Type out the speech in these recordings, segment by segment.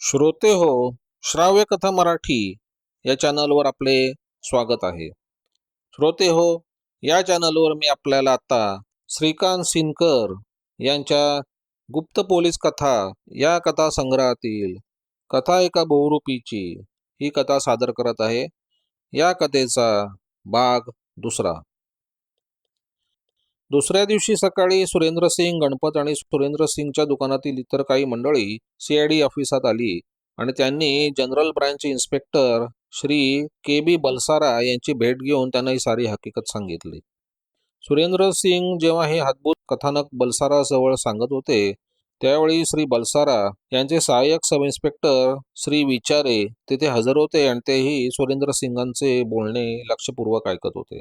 श्रोते हो श्राव्य कथा मराठी या चॅनलवर आपले स्वागत आहे. श्रोते हो या चॅनलवर मी आपल्याला आता श्रीकांत सिनकर यांच्या गुप्त पोलीस कथा या कथा संग्रहातील कथा एका बहुरूपीची ही कथा सादर करत आहे. या कथेचा भाग दुसरा. दुसऱ्या दिवशी सकाळी सुरेंद्र सिंग गणपत आणि सुरेंद्र सिंगच्या दुकानातील इतर काही मंडळी सीआयडी ऑफिसात आली आणि त्यांनी general branch inspector Shri K B Balsara यांची भेट घेऊन त्यांना ही सारी हकीकत सांगितली. सुरेंद्र सिंग जेव्हा हे अद्भुत कथानक बलसारा जवळ सांगत होते त्यावेळी श्री बलसारा यांचे सहाय्यक सब इन्स्पेक्टर श्री विचारे तेथे हजर होते आणि तेही सुरेंद्र सिंगांचे बोलणे लक्षपूर्वक ऐकत होते.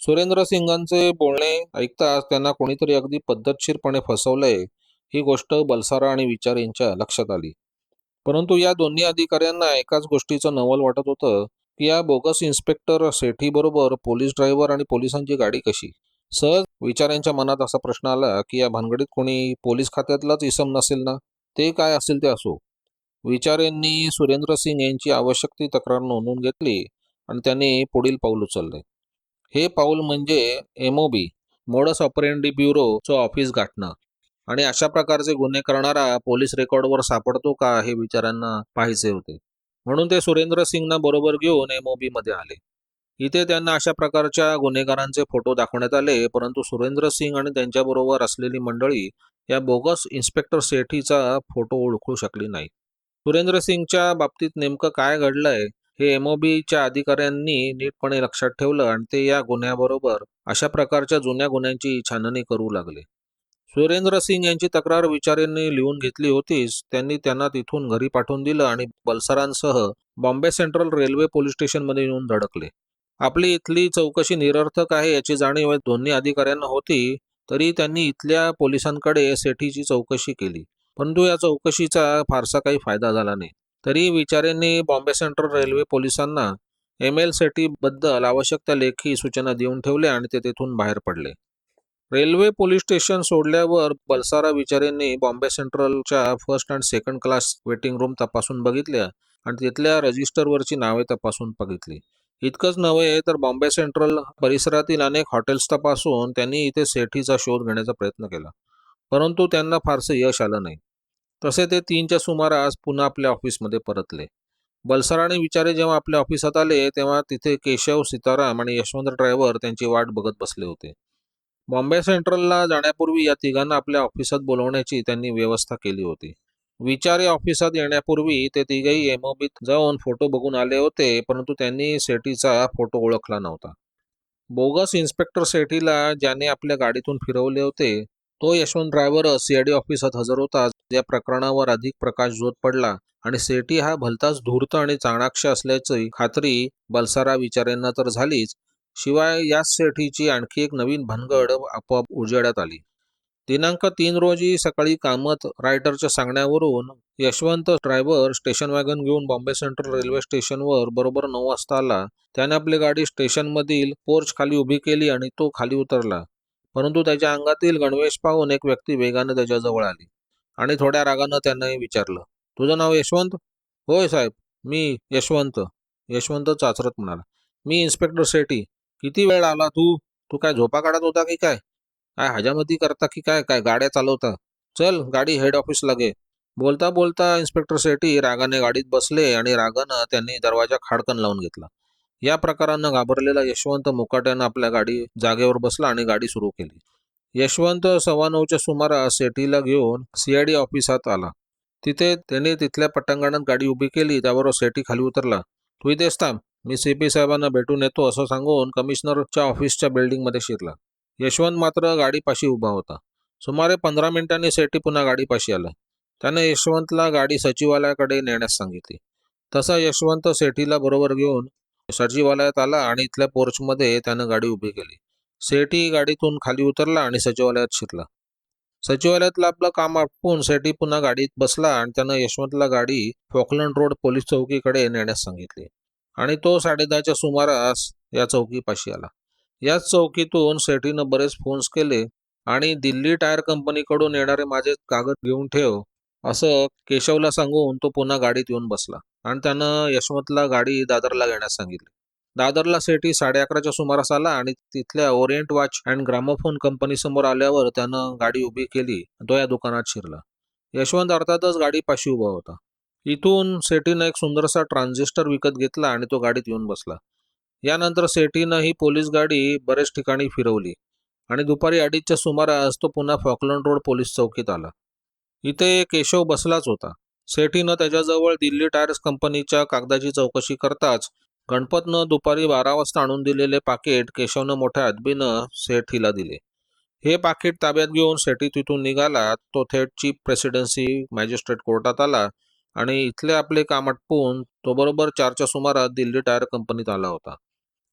सुरेंद्र सिंगांचे बोलणे ऐकताच त्यांना कोणीतरी अगदी पद्धतशीरपणे फसवलंय ही गोष्ट बलसारा आणि विचार यांच्या लक्षात आली. परंतु या दोन्ही अधिकाऱ्यांना एकाच गोष्टीचं नवल वाटत होतं की या बोगस इन्स्पेक्टर सेठी बरोबर पोलीस ड्रायव्हर आणि पोलिसांची गाडी कशी? सहज विचारांच्या मनात असा प्रश्न आला की या भानगडीत कोणी पोलीस खात्यातलाच इसम नसेल ना? ते काय असेल ते असो. विचारेंनी सुरेंद्र सिंग यांची आवश्यक ती तक्रार नोंदवून घेतली आणि त्यांनी पुढील पाऊल उचलले. हे पाऊल म्हणजे एमओबी मोडस ऑपरेंडी ब्युरोचं ऑफिस गाठणं. आणि अशा प्रकारचे गुन्हे करणारा पोलीस रेकॉर्डवर सापडतो का हे विचारांना पाहायचे होते. म्हणून ते सुरेंद्र सिंगना बरोबर घेऊन एमओबी मध्ये आले. इथे त्यांना अशा प्रकारच्या गुन्हेगारांचे फोटो दाखवण्यात आले परंतु सुरेंद्र सिंग आणि त्यांच्याबरोबर असलेली मंडळी या बोगस इन्स्पेक्टर सेठीचा फोटो ओळखू शकली नाही. सुरेंद्र सिंगच्या बाबतीत नेमकं काय घडलंय हे एमओबीच्या अधिकाऱ्यांनी नीटपणे लक्षात ठेवलं आणि ते या गुन्ह्याबरोबर अशा प्रकारच्या जुन्या गुन्ह्यांची छाननी करू लागले. सुरेंद्र सिंग यांची तक्रार विचारेंनी लिहून घेतली होतीच. त्यांनी त्यांना तिथून घरी पाठवून दिलं आणि बलसरांसह बॉम्बे सेंट्रल रेल्वे पोलीस स्टेशनमध्ये येऊन धडकले. आपली इथली चौकशी निरर्थक आहे याची जाणीव दोन्ही अधिकाऱ्यांना होती तरी त्यांनी इथल्या पोलिसांकडे सेठीची चौकशी केली. परंतु या चौकशीचा फारसा काही फायदा झाला नाही. तरी विचारेंनी बॉम्बे सेंट्रल रेल्वे पोलिसांना एम एल सेटी बद्दल आवश्यक त्या लेखी सूचना देऊन ठेवल्या आणि ते तेथून बाहेर पडले. रेल्वे पोलीस स्टेशन सोडल्यावर बलसारा विचारेंनी Bombay सेंट्रलच्या first and second class waiting room तपासून बघितल्या आणि तिथल्या रजिस्टरवरची नावे तपासून बघितली. इतकंच नव्हे तर बॉम्बे सेंट्रल परिसरातील अनेक हॉटेल्स तपासून त्यांनी इथे सेठीचा शोध घेण्याचा प्रयत्न केला. परंतु त्यांना फारसं यश आलं नाही. तसे ते तीनच्या सुमारास पुन्हा आपल्या ऑफिसमध्ये परतले. बलसार आणि विचारे जेव्हा आपल्या ऑफिसात आले तेव्हा तिथे केशव सीताराम आणि यशवंत ड्रायव्हर त्यांची वाट बघत बसले होते. बॉम्बे सेंट्रलला जाण्यापूर्वी या तिघांना आपल्या ऑफिसात बोलवण्याची त्यांनी व्यवस्था केली होती. विचारे ऑफिसात येण्यापूर्वी ते तिघही एमओबीत जाऊन फोटो बघून आले होते परंतु त्यांनी सेठीचा फोटो ओळखला नव्हता. बोगस इन्स्पेक्टर सेठीला ज्याने आपल्या गाडीतून फिरवले होते तो यशवंत ड्रायव्हर सीआयडी ऑफिसात हजर होता. या प्रकरणावर अधिक प्रकाश झोत पडला आणि सेठी हा भलताच धूर्त आणि चाणाक्ष असल्याची खात्री बलसारा विचारांना तर झालीच. शिवाय याच सेठीची आणखी एक नवीन भानगड आपोआप उजेडात आली. दिनांक तीन रोजी सकाळी कामत रायटरच्या सांगण्यावरून यशवंत ड्रायव्हर स्टेशन वॅगन घेऊन बॉम्बे सेंट्रल रेल्वे स्टेशनवर बरोबर नऊ वाजता आला. त्याने आपली गाडी स्टेशनमधील पोर्च खाली उभी केली आणि तो खाली उतरला. परंतु त्याच्या अंगातील गणवेश पाहून एक व्यक्ती वेगाने त्याच्याजवळ आली आणि थोड्या रागानं त्यांनाही विचारलं तुझं नाव यशवंत? होय साहेब मी यशवंत. यशवंत चाचरत म्हणाला मी इन्स्पेक्टर सेठी किती वेळ आला तू? तू काय झोपा काढत होता की काय? काय हजामती करता की काय? काय गाड्या चालवता? चल गाडी हेड ऑफिसला गे बोलता बोलता इन्स्पेक्टर सेठी रागाने गाडीत बसले आणि रागानं त्यांनी दरवाजा खाडकन लावून घेतला. या प्रकारानं घाबरलेला यशवंत मुकाट्यानं आपल्या गाडी जागेवर बसला आणि गाडी सुरू केली. यशवंत सव्वा नऊच्या सुमारास सेटीला घेऊन सीआयडी ऑफिसात आला. तिथे त्याने तिथल्या पटांगणात गाडी उभी केली त्यावर सेटी खाली उतरला. तू इथेच थांब मी सी पी साहेबांना भेटून येतो असं सांगून कमिशनरच्या ऑफिसच्या बिल्डिंगमध्ये शिरला. यशवंत मात्र गाडीपाशी उभा होता. सुमारे पंधरा मिनिटांनी सेटी पुन्हा गाडीपाशी आला. त्याने यशवंतला गाडी सचिवालयाकडे नेण्यास सांगितली. तसा यशवंत सेठीला बरोबर घेऊन सचिवालयात आला आणि इथल्या पोर्चमध्ये त्यानं गाडी उभी केली. सेठी गाडीतून खाली उतरला आणि सचिवालयात शिरला. सचिवालयातलं आपलं काम आटपून सेठी पुन्हा गाडीत बसला आणि त्यानं यशवंतला गाडी फॉकलंड रोड पोलीस चौकीकडे नेण्यास सांगितली. आणि तो साडेदहाच्या सुमारास या चौकीपाशी आला. याच चौकीतून सेठीनं बरेच फोन्स केले आणि दिल्ली टायर कंपनीकडून येणारे माझे कागद घेऊन ठेव असं केशवला सांगून तो पुन्हा गाडीत येऊन बसला. आणि त्यानं यशवंतला गाडी दादरला घेण्यास सांगितली. दादरला सेठी साडे अकराच्या सुमारास आला आणि तिथल्या Orient watch and gramophone company समोर आल्यावर त्यानं गाडी उभी केली तो या दुकानात शिरला. यशवंत अर्थातच गाडीपाशी उभा होता. इथून सेठीनं एक सुंदरसा ट्रान्झिस्टर विकत घेतला आणि तो गाडीत येऊन बसला. यानंतर सेठीनं ही पोलीस गाडी बरेच ठिकाणी फिरवली आणि दुपारी अडीचच्या सुमारास तो पुन्हा फॉकलंड रोड पोलीस चौकीत आला. इथे केशव बसलाच होता. सेठीनं त्याच्याजवळ दिल्ली टायर्स कंपनीच्या कागदाची चौकशी करताच गणपतनं दुपारी बारा वाजता आणून दिलेले पाकिट केशवनं मोठ्या अदबीनं सेठीला दिले. हे पाकिट ताब्यात घेऊन सेठी तिथून निघाला तो थेट चीफ प्रेसिडेन्सी मॅजिस्ट्रेट कोर्टात आला आणि इथले आपले काम आटपून तो बरोबर चारच्या सुमारास दिल्ली टायर कंपनीत आला होता.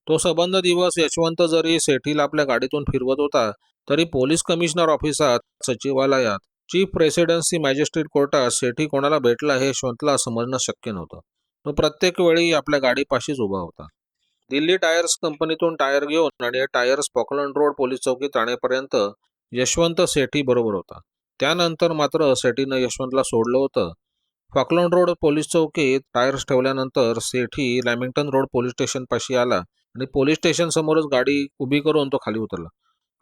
तो सबंध दिवस यशवंत जरी सेठीला आपल्या गाडीतून फिरवत होता तरी पोलीस कमिशनर ऑफिसात सचिवालयात चीफ प्रेसिडेन्सी मॅजिस्ट्रेट कोर्टात सेठी कोणाला भेटला हे यशवंतला समजणं शक्य नव्हतं. तो प्रत्येक वेळी आपल्या गाडीपाशीच उभा होता. दिल्ली टायर्स कंपनीतून टायर घेऊन आणि हे टायर्स पॉकलंड रोड पोलीस चौकीत आणेपर्यंत यशवंत सेठी बरोबर होता. त्यानंतर मात्र सेठीनं यशवंतला सोडलं होतं. फॉकलंड रोड पोलीस चौकीत टायर्स ठेवल्यानंतर Sethi Lamington road police station पाशी आला आणि पोलीस स्टेशन समोरच गाडी उभी करून तो खाली उतरला.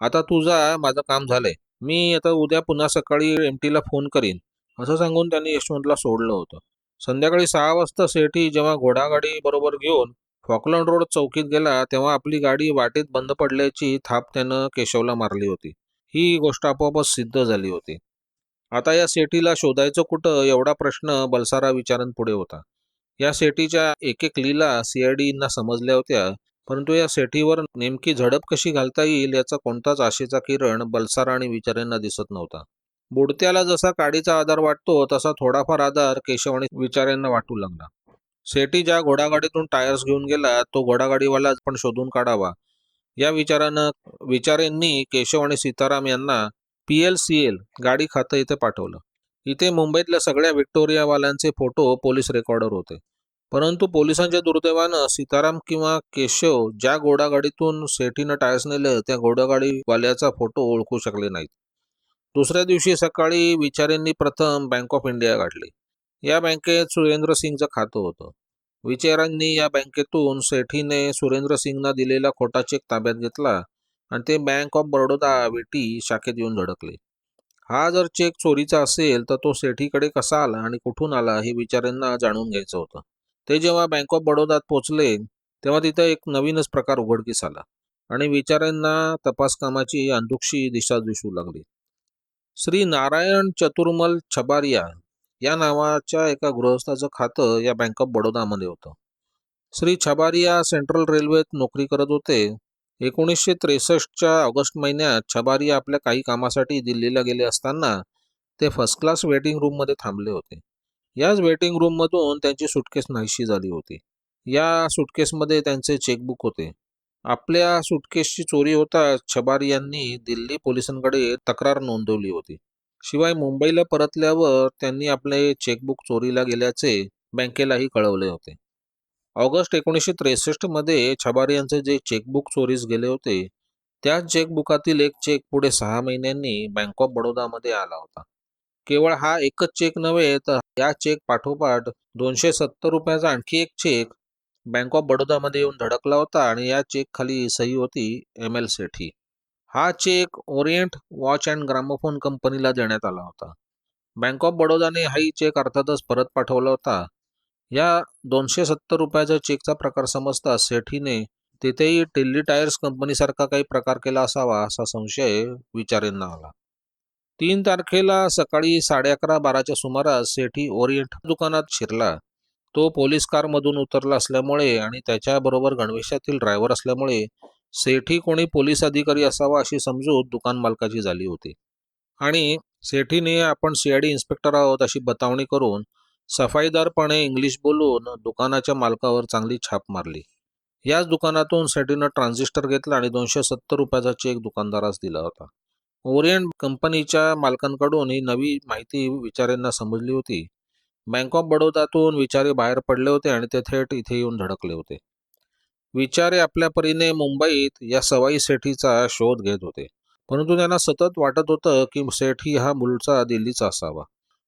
आता तुझा माझं काम झालंय. मी आता उद्या पुन्हा सकाळी एम टीला फोन करीन. असं सांगून त्यांनी यशवंतला सोडलं होतं. संध्याकाळी सहा वाजता सेठी जेव्हा घोडागाडी बरोबर घेऊन फॉकलंड रोड चौकीत गेला तेव्हा आपली गाडी वाटेत बंद पडल्याची थाप त्यानं केशवला मारली होती. ही गोष्ट आपोआपच सिद्ध झाली होती. आता या सेठीला शोधायचं कुठं एवढा प्रश्न बलसारा विचारण पुढे होता. या सेठीच्या एक एक लीला सीआयडींना समजल्या होत्या. परंतु या सेठीवर नेमकी झडप कशी घालता येईल याचा कोणताच आशेचा किरण बलसारा आणि विचारांना दिसत नव्हता. बुडत्याला जसा काडीचा आधार वाटतो तसा थोडाफार आधार केशव आणि विचारांना वाटू लागला. सेठी ज्या घोडागाडीतून टायर्स घेऊन गेला तो घोडागाडीवाला पण शोधून काढावा. या विचारानं विचारेंनी केशव आणि सीताराम यांना पी एल सी एल गाडी खातं इथे पाठवलं. इथे मुंबईतल्या सगळ्या व्हिक्टोरियावाल्यांचे फोटो पोलीस रेकॉर्डर होते. परंतु पोलिसांच्या दुर्दैवानं सीताराम किंवा केशव ज्या घोडागाडीतून सेठीनं टायर्स नेलं त्या घोडागाडीवाल्याचा फोटो ओळखू शकले नाहीत. दुसऱ्या दिवशी सकाळी विचारेंनी प्रथम बँक ऑफ इंडिया काढली. या बँकेत सुरेंद्र सिंगचं खातं होतं. विचारांनी या बँकेतून सेठीने सुरेंद्र सिंगना दिलेला खोटा चेक ताब्यात घेतला आणि ते बँक ऑफ बडोदा विटी शाखेत येऊन धडकले. हा जर चेक चोरीचा असेल तर तो सेठीकडे कसा आला आणि कुठून आला हे विचारांना जाणून घ्यायचं होतं. ते जेव्हा बँक ऑफ बडोदात पोचले तेव्हा तिथं एक नवीनच प्रकार उघडकीस आला आणि विचारांना तपास कामाची अंधुकशी दिशा दिसू लागली. श्री नारायण चतुर्मल छबारिया या नावाच्या एका गृहस्थाचं खातं या बँक ऑफ बडोदामध्ये होतं. श्री छबारिया सेंट्रल रेल्वेत नोकरी करत होते. एकोणीसशे त्रेसष्टच्या ऑगस्ट महिन्यात छबारिया आपल्या काही कामासाठी दिल्लीला गेले असताना ते फर्स्ट क्लास वेटिंग रूममध्ये थांबले होते. याच वेटिंग रूममधून त्यांची सुटकेस नाहीशी झाली होती. या सुटकेसमध्ये त्यांचे चेकबुक होते. आपल्या सुटकेसची चोरी होताच छबारी यांनी दिल्ली पोलिसांकडे तक्रार नोंदवली होती. शिवाय मुंबईला परतल्यावर त्यांनी आपले चेकबुक चोरीला गेल्याचे बँकेलाही कळवले होते. ऑगस्ट एकोणीसशे त्रेसष्टमध्ये छबारी यांचे जे चेकबुक चोरीस गेले होते त्याच चेकबुकातील एक चेक पुढे सहा महिन्यांनी बँक ऑफ बडोदामध्ये आला होता. केवळ हा एकच चेक नव्हे तर या चेक पाठोपाठ दोनशे सत्तर रुपयाचा आणखी एक चेक बँक ऑफ बडोदामध्ये येऊन धडकला होता आणि या चेक खाली सही होती एम एल सेठी. हा cheque Orient watch and gramophone कंपनीला देण्यात आला होता. बँक ऑफ बडोदाने हाही चेक अर्थातच परत पाठवला होता. या दोनशे सत्तर रुपयाच्या चेकचा प्रकार समजता सेठीने तिथेही टिल्ली टायर्स कंपनीसारखा काही प्रकार केला असावा असा संशय विचारेंना आला. तीन तारखेला सकाळी साडे अकरा बाराच्या सुमारास सेठी ओरिएंट दुकानात शिरला. तो पोलीस कारमधून उतरला असल्यामुळे आणि त्याच्याबरोबर गणवेशातील ड्रायव्हर असल्यामुळे सेठी कोणी पोलीस अधिकारी असावा अशी समजूत दुकान मालकाची झाली होती. आणि सेठीने आपण सीआयडी इन्स्पेक्टर आहोत अशी बतावणी करून सफाईदारपणे इंग्लिश बोलून दुकानाच्या मालकावर चांगली छाप मारली. याच दुकानातून सेठीनं ट्रान्झिस्टर घेतला आणि दोनशे सत्तर रुपयाचा चेक दुकानदारास दिला होता. ओरिएंट कंपनीच्या मालकांकडून ही नवी माहिती विचारेंना समजली होती. बँक ऑफ बडोदातून विचारे बाहेर पडले होते आणि ते थेट इथे येऊन धडकले होते. विचारे आपल्या परीने मुंबईत या सवाई सेठीचा शोध घेत होते. परंतु त्यांना सतत वाटत होतं की सेठी हा मूळचा दिल्लीचा असावा.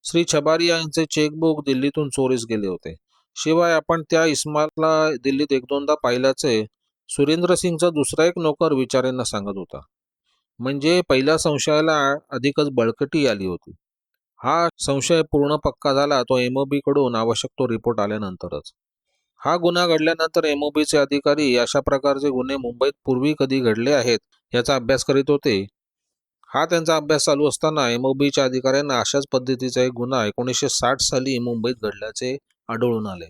श्री छबारिया यांचे चेकबुक दिल्लीतून चोरीस गेले होते. शिवाय आपण त्या इस्माला दिल्लीत एक दोनदा पाहिल्याचे सुरेंद्र सिंगचा दुसरा एक नोकर विचारेंना सांगत होता. म्हणजे पहिल्या संशयाला अधिकच बळकटी आली होती. हा संशय पूर्ण पक्का झाला तो एमओबी कडून आवश्यक तो रिपोर्ट आल्यानंतरच. हा गुन्हा घडल्यानंतर एमओबीचे अधिकारी अशा प्रकारचे गुन्हे मुंबईत पूर्वी कधी घडले आहेत याचा अभ्यास करीत होते. हा त्यांचा अभ्यास चालू असताना एमओबीच्या अधिकाऱ्यांना अशाच पद्धतीचा एक गुन्हा एकोणीसशे साठ साली मुंबईत घडल्याचे आढळून आले.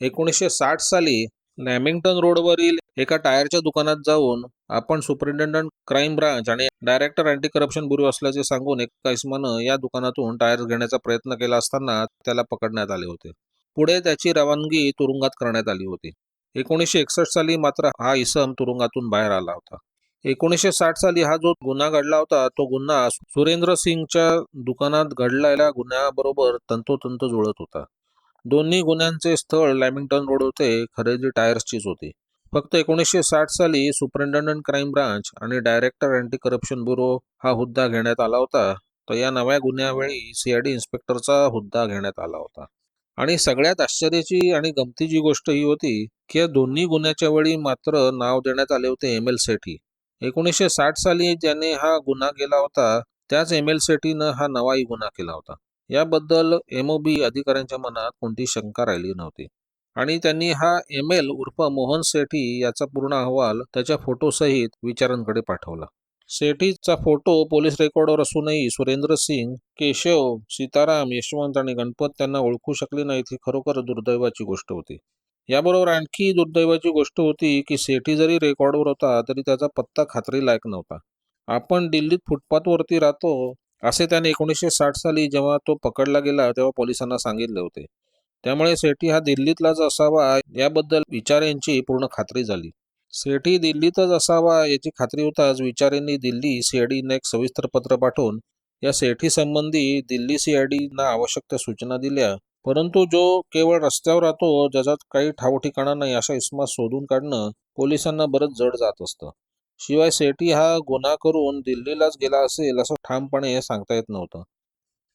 एकोणीसशे साठ साली लॅमिंग्टन रोडवरील एका टायरच्या दुकानात जाऊन आपण सुपरिन्टेंडंट क्राईम ब्रांच आणि डायरेक्टर अँटी करप्शन ब्युरो असल्याचे सांगून एका इसमानं या दुकानातून टायर घेण्याचा प्रयत्न केला असताना त्याला पकडण्यात आले होते. पुढे त्याची रवानगी तुरुंगात करण्यात आली होती. एकोणीसशे एकसष्ट साली मात्र हा इसम तुरुंगातून बाहेर आला होता. एकोणीसशे साठ साली हा जो गुन्हा घडला होता तो गुन्हा सुरेंद्र सिंगच्या दुकानात घडलेल्या गुन्ह्याबरोबर तंतोतंत जुळत होता. दोन्ही गुन्ह्यांचे स्थळ लॅमिंग्टन रोड होते खरेदी टायर्सचीच होती. फक्त एकोणीसशे साठ साली सुपरिन्टेंडंट क्राईम ब्रांच आणि डायरेक्टर अँटी करप्शन ब्युरो हा हुद्दा घेण्यात आला होता तर या नव्या गुन्ह्यावेळी सीआयडी इन्स्पेक्टरचा हुद्दा घेण्यात आला होता. आणि सगळ्यात आश्चर्याची आणि गमतीची गोष्ट ही होती की या दोन्ही गुन्ह्याच्या वेळी मात्र नाव देण्यात आले होते एम एल सेठी. एकोणीसशे साठ साली ज्याने हा गुन्हा केला होता त्याच एम एल सेठीनं हा नवाही गुन्हा केला होता. याबद्दल एमओबी अधिकाऱ्यांच्या मनात कोणती शंका राहिली नव्हती. आणि त्यांनी हा एम एल उर्फ मोहन सेठी याचा पूर्ण अहवाल त्याच्या फोटोसहित विचारांकडे पाठवला. सेठीचा फोटो पोलीस रेकॉर्डवर असूनही सुरेंद्र सिंग केशव सीताराम यशवंत आणि गणपत त्यांना ओळखू शकले नाहीत ही खरोखर दुर्दैवाची गोष्ट होती. याबरोबर आणखी दुर्दैवाची गोष्ट होती की सेठी जरी रेकॉर्डवर होता तरी त्याचा पत्ता खात्री लायक नव्हता. आपण दिल्लीत फुटपाथवरती राहतो असे त्याने एकोणीसशे साठ साली जेव्हा तो पकडला गेला तेव्हा पोलिसांना सांगितले होते. त्यामुळे सेठी हा दिल्लीतलाच असावा याबद्दल विचारेंची पूर्ण खात्री झाली. सेठी दिल्लीतच असावा याची खात्री होताच विचारेंनी दिल्ली सीआयडीने एक सविस्तर पत्र पाठवून या सेठी संबंधी दिल्ली सीआयडीना आवश्यक त्या सूचना दिल्या. परंतु जो केवळ रस्त्यावर राहतो ज्याच्यात काही ठाव ठिकाणा नाही अशा इस्मात शोधून काढणं पोलिसांना बरंच जड जात असतं. शिवाय सेठी हा गुन्हा करून दिल्लीलाच गेला असेल असं ठामपणे सांगता येत नव्हतं.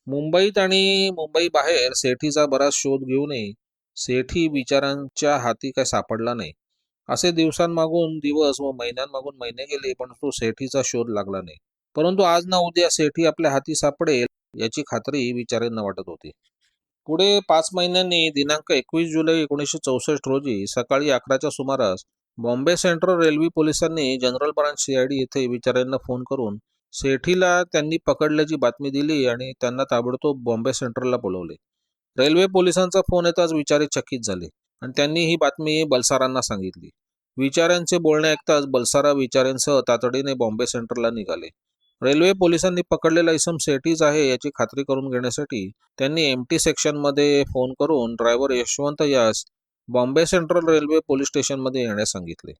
मुंबईत आणि मुंबई बाहेर सेठीचा बराच शोध घेऊनही सेठी विचारांच्या हाती काय सापडला नाही. असे दिवसांमागून दिवस व महिन्यांमागून महिने गेले पण तो सेठीचा शोध लागला नाही. परंतु आज ना उद्या सेठी आपल्या हाती सापडेल याची खात्री विचारांना वाटत होती. पुढे पाच महिन्यांनी दिनांक एकवीस जुलै एकोणीसशे चौसष्ट रोजी सकाळी अकराच्या सुमारास बॉम्बे सेंट्रल रेल्वे पोलिसांनी जनरल ब्रांच सीआयडी येथे विचारांना फोन करून सेठीला त्यांनी पकडल्याची बातमी दिली आणि त्यांना ताबडतोब बॉम्बे सेंट्रलला बोलवले. रेल्वे पोलिसांचा फोन येताच विचारे चकित झाले आणि त्यांनी ही बातमी बलसारांना सांगितली. विचारांचे बोलणे ऐकताच बलसारा विचारांसह तातडीने बॉम्बे सेंट्रलला निघाले. रेल्वे पोलिसांनी पकडलेला इसम सेठीच आहे याची खात्री करून घेण्यासाठी त्यांनी एम टी सेक्शनमध्ये फोन करून ड्रायव्हर यशवंत यास बॉम्बे सेंट्रल रेल्वे पोलीस स्टेशनमध्ये येण्यास सांगितले.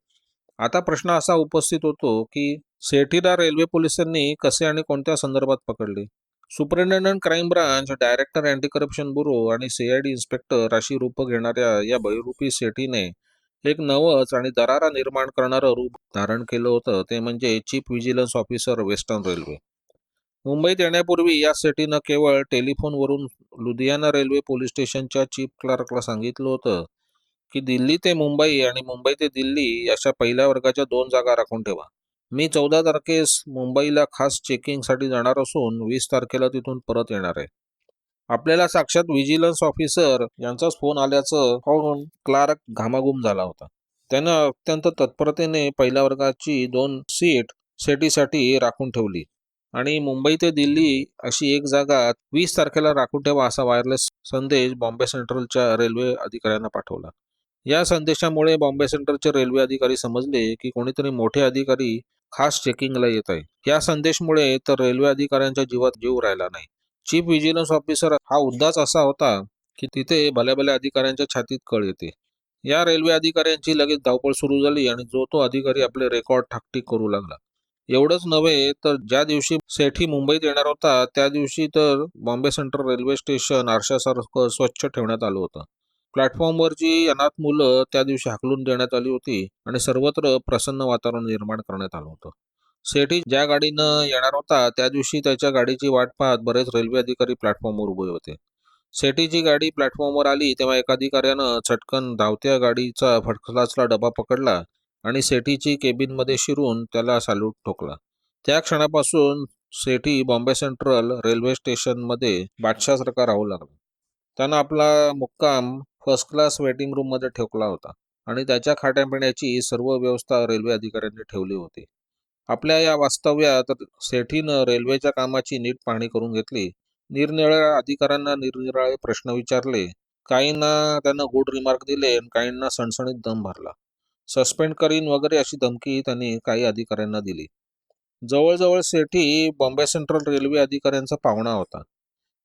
आता प्रश्न असा उपस्थित होतो की सेठीला रेल्वे पोलिसांनी कसे आणि कोणत्या संदर्भात पकडले? Superintendent crime branch director anti corruption bureau आणि सीआयडी इन्स्पेक्टर अशी रूपं घेणाऱ्या या बहिरूपी सेठीने एक नवच आणि दरारा निर्माण करणारं रूप धारण केलं होतं. ते म्हणजे chief vigilance officer western railway. मुंबईत येण्यापूर्वी या सेटीनं केवळ टेलिफोनवरून लुधियाना रेल्वे पोलीस स्टेशनच्या चीफ क्लार्कला सांगितलं होतं. की दिल्ली ते मुंबई आणि मुंबई ते दिल्ली अशा पहिल्या वर्गाच्या दोन जागा राखून ठेवा. मी चौदा तारखेस मुंबईला खास चेकिंगसाठी जाणार असून वीस तारखेला तिथून परत येणार आहे. आपल्याला साक्षात विजिलन्स ऑफिसर यांचाच फोन आल्याचं पाहून क्लार्क घामाघूम झाला होता. त्यानं अत्यंत तत्परतेने पहिल्या वर्गाची दोन सीट सेटीसाठी राखून ठेवली. आणि मुंबई ते दिल्ली अशी एक जागा वीस तारखेला राखून ठेवा असा वायरलेस संदेश बॉम्बे सेंट्रलच्या रेल्वे अधिकाऱ्यांना पाठवला. या संदेशामुळे बॉम्बे सेंटरचे रेल्वे अधिकारी समजले की कोणीतरी मोठे अधिकारी खास चेकिंगला येत आहे. या संदेशमुळे तर रेल्वे अधिकाऱ्यांच्या जीवात जीव राहिला नाही. चीफ व्हिजिलन्स ऑफिसर हा उद्दाच असा होता की तिथे भल्या भल्या अधिकाऱ्यांच्या छातीत कळ येते. या रेल्वे अधिकाऱ्यांची लगेच धावपळ सुरू झाली आणि जो तो अधिकारी आपले रेकॉर्ड ठाकटीक करू लागला. एवढंच नव्हे तर ज्या दिवशी सेठी मुंबईत येणार होता त्या दिवशी तर बॉम्बे सेंट्रल रेल्वे स्टेशन आरशासारखं स्वच्छ ठेवण्यात आलं होतं. प्लॅटफॉर्मवरची अनाथ मुलं त्या दिवशी हाकलून देण्यात आली होती आणि सर्वत्र प्रसन्न वातावरण निर्माण करण्यात आलं होतं. सेठी ज्या गाडीनं येणार होता त्या दिवशी त्याच्या गाडीची वाट पाहत बरेच रेल्वे अधिकारी प्लॅटफॉर्मवर उभे होते. सेठीची गाडी प्लॅटफॉर्मवर आली तेव्हा एका अधिकाऱ्यानं चटकन धावत्या गाडीचा फटखलाचला डबा पकडला आणि सेठीची केबिनमध्ये शिरून त्याला सॅल्यूट ठोकला. त्या क्षणापासून सेठी बॉम्बे सेंट्रल रेल्वे स्टेशनमध्ये बादशासारखा राहू लागला. त्यानं आपला मुक्काम फर्स्ट क्लास वेटिंग रूममध्ये ठेवला होता आणि त्याच्या खाण्यापिण्याची सर्व व्यवस्था रेल्वे अधिकाऱ्यांनी ठेवली होती. आपल्या या वास्तव्यात सेठीनं रेल्वेच्या कामाची नीट पाहणी करून घेतली. निरनिराळ्या अधिकाऱ्यांना निरनिराळे प्रश्न विचारले. काहींना त्यांना गुड रिमार्क दिले आणि काहींना सणसणीत दम भरला. सस्पेंड करीन वगैरे अशी धमकी त्यांनी काही अधिकाऱ्यांना दिली. जवळजवळ सेठी बॉम्बे सेंट्रल रेल्वे अधिकाऱ्यांचा पाहुणा होता.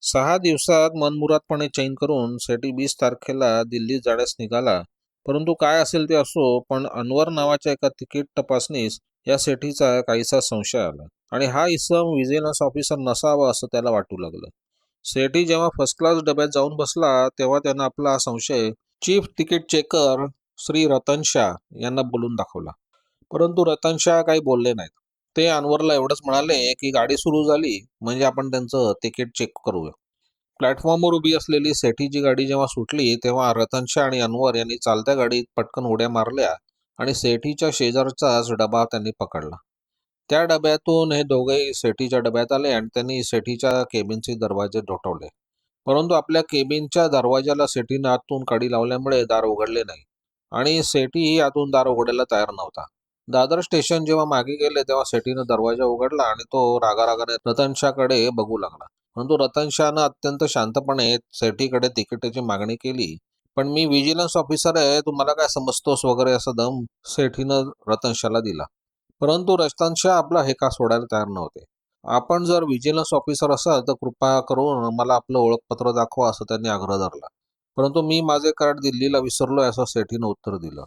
सहा दिवसात मनमुरादपणे चैन करून सेटी वीस तारखेला दिल्लीत जाण्यास निघाला. परंतु काय असेल ते असो पण अनवर नावाच्या एका तिकीट तपासणीस या सेठीचा काहीसा संशय आला आणि हा इसम विजिलन्स ऑफिसर नसावा असं त्याला वाटू लागलं. सेठी जेव्हा फर्स्ट क्लास डब्यात जाऊन बसला तेव्हा त्यानं आपला संशय chief ticket checker Shri Ratan Shah यांना बोलून दाखवला. परंतु रतन शाह काही बोलले नाहीत. ते अनवरला एवढंच म्हणाले की गाडी सुरू झाली म्हणजे आपण त्यांचं तिकीट चेक करूया. प्लॅटफॉर्मवर उभी असलेली सेठीची गाडी जेव्हा सुटली तेव्हा रतनशा आणि अनवर यांनी चालत्या गाडीत पटकन उड्या मारल्या आणि सेठीच्या शेजारचाच डबा त्यांनी पकडला. त्या डब्यातून हे दोघेही सेठीच्या डब्यात आले आणि त्यांनी सेठीच्या केबिनचे दरवाजे ढोठवले परंतु आपल्या केबिनच्या दरवाजाला सेठीनं आतून कडी लावल्यामुळे दार उघडले नाही आणि सेठीही आतून दार उघडायला तयार नव्हता. दादर स्टेशन जेव्हा मागे गेले तेव्हा सेठीनं दरवाजा उघडला आणि तो रागारागाने रतनशाकडे बघू लागला. परंतु रतनशानं अत्यंत शांतपणे सेठीकडे तिकिटाची मागणी केली. पण मी विजिलन्स ऑफिसर आहे तुम्हाला काय समजतोस वगैरे असा दम सेठीनं रतनशाला दिला. परंतु रतनशा आपला हे का सोडायला तयार नव्हते. आपण जर विजिलन्स ऑफिसर असाल तर कृपा करून मला आपलं ओळखपत्र दाखवा असं त्यांनी आग्रह धरला. परंतु मी माझे कार्ड दिल्लीला विसरलोय असं सेठीनं उत्तर दिलं.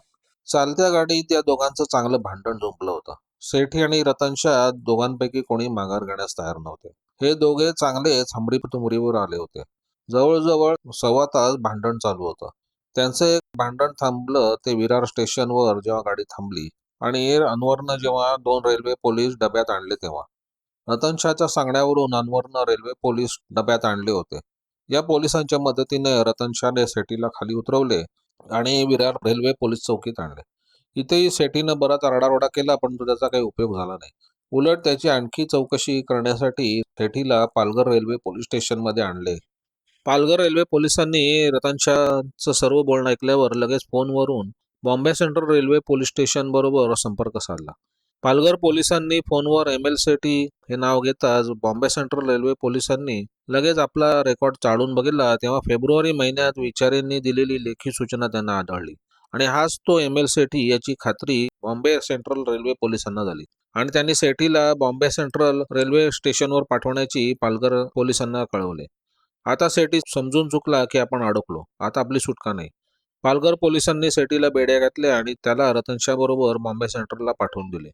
चालत्या गाडीत या दोघांचं चांगलं भांडण झुंपलं होतं. सेठी आणि रतनशा दोघांपैकी कोणी माघार घेण्यास तयार नव्हते. हे दोघे चांगलेच हमरी तुमरीवर आले होते. जवळजवळ सव्वा तास भांडण चालू होतं. त्यांचं एक भांडण थांबलं ते विरार स्टेशनवर जेव्हा गाडी थांबली आणि अनवरनं जेव्हा दोन रेल्वे पोलीस डब्यात आणले तेव्हा. रतनशाच्या सांगण्यावरून अनवरनं रेल्वे पोलीस डब्यात आणले होते. या पोलिसांच्या मदतीने रतनशाने सेटीला सेठीला खाली उतरवले आणि विरार रेल्वे पोलीस चौकीत आणले. इथेही सेटीनं बराच आरडाओरडा केला परंतु त्याचा काही उपयोग झाला नाही. उलट त्याची आणखी चौकशी करण्यासाठी सेठीला पालघर रेल्वे पोलीस स्टेशनमध्ये आणले. पालघर रेल्वे पोलिसांनी रतन सर्व बोलणं ऐकल्यावर लगेच फोनवरून Bombay central railway police station बरोबर संपर्क साधला. पालघर पोलिसांनी फोनवर एम एल सेटी हे नाव घेताच बॉम्बे सेंट्रल रेल्वे पोलिसांनी लगेच आपला रेकॉर्ड चाळून बघितला तेव्हा फेब्रुवारी महिन्यात विचारेंनी दिलेली लेखी सूचना त्यांना आढळली. आणि हाच तो एम एल सेठी याची खात्री बॉम्बे सेंट्रल रेल्वे पोलिसांना झाली. आणि त्यांनी सेठीला बॉम्बे सेंट्रल रेल्वे स्टेशनवर पाठवण्याची पालघर पोलिसांना कळवले. आता सेठी समजून चुकला की आपण अडकलो. आता आपली सुटका नाही. पालघर पोलिसांनी सेठीला बेड्या घातल्या आणि त्याला रतनशाबरोबर बॉम्बे सेंट्रलला पाठवून दिले.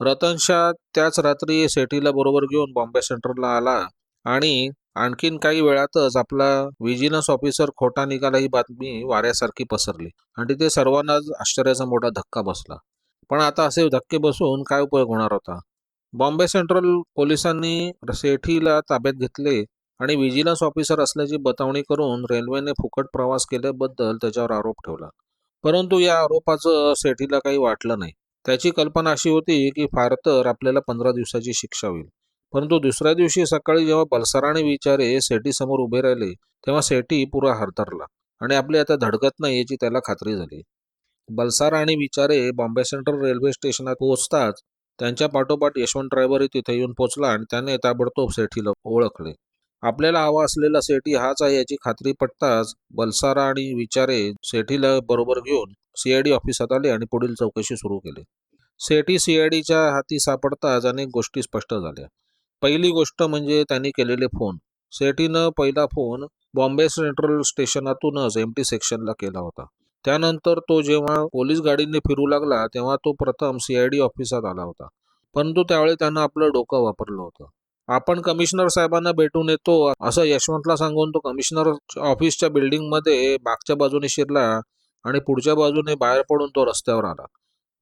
रतनशाह त्याच रात्री सेठीला बरोबर घेऊन बॉम्बे सेंट्रलला आला आणि आणखीन काही वेळातच आपला विजिलन्स ऑफिसर खोटा निघाला ही बातमी वाऱ्यासारखी पसरली आणि तिथे सर्वांनाच आश्चर्याचा मोठा धक्का बसला. पण आता असे धक्के बसून काय उपयोग होणार होता? बॉम्बे सेंट्रल पोलिसांनी सेठीला ताब्यात घेतले आणि विजिलन्स ऑफिसर असल्याची बतावणी करून रेल्वेने फुकट प्रवास केल्याबद्दल त्याच्यावर आरोप ठेवला. परंतु या आरोपाचं सेठीला काही वाटलं नाही. त्याची कल्पना अशी होती की फार तर आपल्याला पंधरा दिवसाची शिक्षा होईल. परंतु दुसऱ्या दिवशी सकाळी जेव्हा बलसार आणि विचारे सेठी समोर उभे राहिले तेव्हा सेठी पुरा हरतरला आणि आपली आता धडकत नाही याची त्याला खात्री झाली. बलसार आणि विचारे बॉम्बे सेंट्रल रेल्वे स्टेशनात पोहोचताच त्यांच्या पाठोपाठ यशवंत ड्रायव्हरही तिथे येऊन पोहोचला आणि त्याने ताबडतोब सेठीला ओळखले. आपल्याला हवा असलेला सेठी हाच आहे याची खात्री पटताच बलसारा आणि विचारे सेठीला बरोबर घेऊन सीआयडी ऑफिसात आले आणि पुढील चौकशी सुरू केली. सेठी सीआयडीच्या हाती सापडताच अनेक गोष्टी स्पष्ट झाल्या. पहिली गोष्ट म्हणजे त्यांनी केलेले फोन. सेठीनं पहिला फोन बॉम्बे सेंट्रल स्टेशनातूनच एम टी सेक्शनला केला होता. त्यानंतर तो जेव्हा पोलीस गाडीने फिरू लागला तेव्हा तो प्रथम सीआयडी ऑफिसात आला होता. परंतु त्यावेळी त्यानं आपलं डोकं वापरलं होतं. आपण कमिशनर साहेबांना भेटून येतो असं यशवंतला सांगून तो कमिशनर ऑफिसच्या बिल्डिंगमध्ये मागच्या बाजूने शिरला आणि पुढच्या बाजूने बाहेर पडून तो रस्त्यावर आला.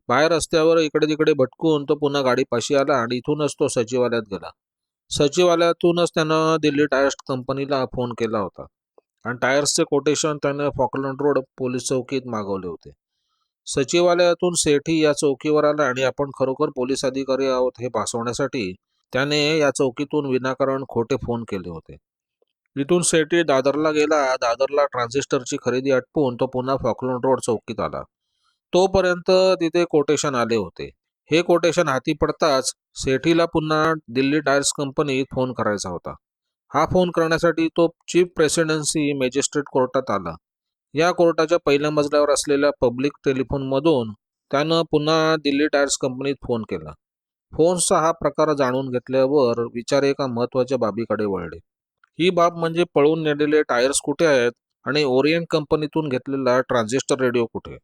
बाहेर रस्त्यावर इकडे तिकडे भटकून तो पुन्हा गाडीपाशी आला आणि इथूनच तो सचिवालयात गेला. सचिवालयातूनच त्यानं दिल्ली टायर्स कंपनीला फोन केला होता आणि टायर्सचे कोटेशन त्यानं फॉकलंड रोड पोलीस चौकीत मागवले होते. सचिवालयातून सेठी या चौकीवर आला आणि आपण खरोखर पोलीस अधिकारी आहोत हे भासवण्यासाठी त्याने या चौकीतून विनाकारण खोटे फोन केले होते. इथून सेठी दादरला गेला. दादरला ट्रान्झिस्टरची खरेदी आटपून तो पुन्हा फॉकलोन रोड चौकीत आला. तोपर्यंत तिथे कोटेशन आले होते. हे कोटेशन हाती पडताच सेठीला पुन्हा दिल्ली टायर्स कंपनीत फोन करायचा होता. हा फोन करण्यासाठी तो चीफ प्रेसिडेन्सी मॅजिस्ट्रेट कोर्टात आला. या कोर्टाच्या पहिल्या मजल्यावर असलेल्या पब्लिक टेलिफोनमधून त्यानं पुन्हा दिल्ली टायर्स कंपनीत फोन केला. फोनचा हा प्रकार जाणून घेतल्यावर विचार एका महत्त्वाच्या बाबीकडे वळले. ही बाब म्हणजे पळून नेलेले टायर्स कुठे आहेत आणि ओरिएंट कंपनीतून घेतलेला ट्रान्झिस्टर रेडिओ कुठे?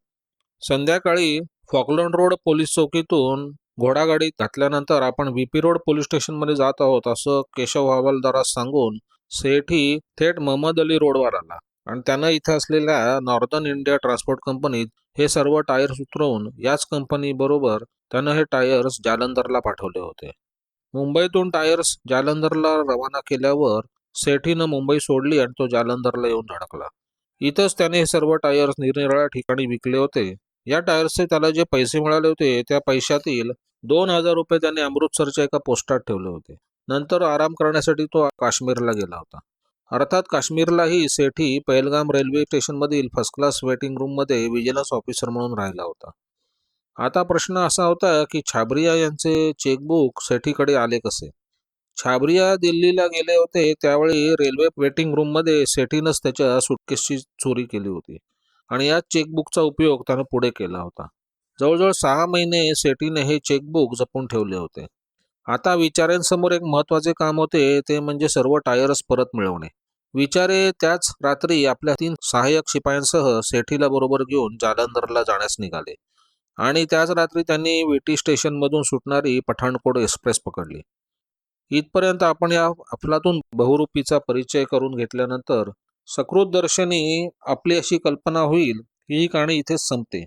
संध्याकाळी फॉकलंड रोड पोलीस चौकीतून घोडागाडी घातल्यानंतर आपण व्हीपी रोड पोलीस स्टेशनमध्ये जात आहोत असं केशव हवालदारास सांगून सेठी थेट महमद अली रोडवर आला. आणि त्यानं इथं असलेल्या नॉर्दर्न इंडिया ट्रान्सपोर्ट कंपनीत हे सर्व टायर्स उतरवून याच कंपनी बरोबर त्यानं हे टायर्स जालंधरला पाठवले होते. मुंबईतून टायर्स जालंधरला रवाना केल्यावर सेठीनं मुंबई सोडली आणि तो जालंधरला येऊन धडकला. इथंच त्याने हे सर्व टायर्स निरनिराळ्या ठिकाणी विकले होते. या टायर्सचे त्याला जे पैसे मिळाले होते त्या पैशातील दोन हजार रुपये त्याने अमृतसरच्या एका पोस्टात ठेवले होते. नंतर आराम करण्यासाठी तो काश्मीरला गेला होता. अर्थात काश्मीरलाही सेठी पहलगाम रेल्वे स्टेशनमधील फर्स्ट क्लास वेटिंग रूममध्ये विजिलन्स ऑफिसर म्हणून राहिला होता. आता प्रश्न असा होता की छाबरिया यांचे चेकबुक सेठीकडे आले कसे? छाबरिया दिल्लीला गेले होते त्यावेळी रेल्वे वेटिंग रूममध्ये सेठीनंच त्याच्या सुटकेसची चोरी केली होती. आणि या चेकबुकचा उपयोग त्यानं पुढे केला होता. जवळजवळ सहा महिने सेठीने हे चेकबुक जपून ठेवले होते. आता विचारेंसमोर एक महत्त्वाचे काम होते ते म्हणजे सर्व टायर्स परत मिळवणे. विचारे त्याच रात्री आपल्या तीन सहाय्यक शिपायांसह सेठीला बरोबर घेऊन जालंधरला जाण्यास निघाले. आणि त्याच रात्री त्यांनी विटी स्टेशनमधून सुटणारी पठाणकोट एक्सप्रेस पकडली. इथपर्यंत आपण या अफलातून बहुरूपीचा परिचय करून घेतल्यानंतर सकृत दर्शनी आपली अशी कल्पना होईल की ही कहाणी इथेच संपते.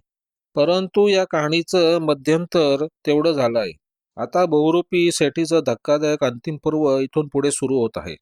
परंतु या कहाणीचं मध्यंतर तेवढं झालं आहे आता बहुरूपी सेठीचं धक्कादायक अंतिम पर्व इथून पुढे सुरू होत आहे.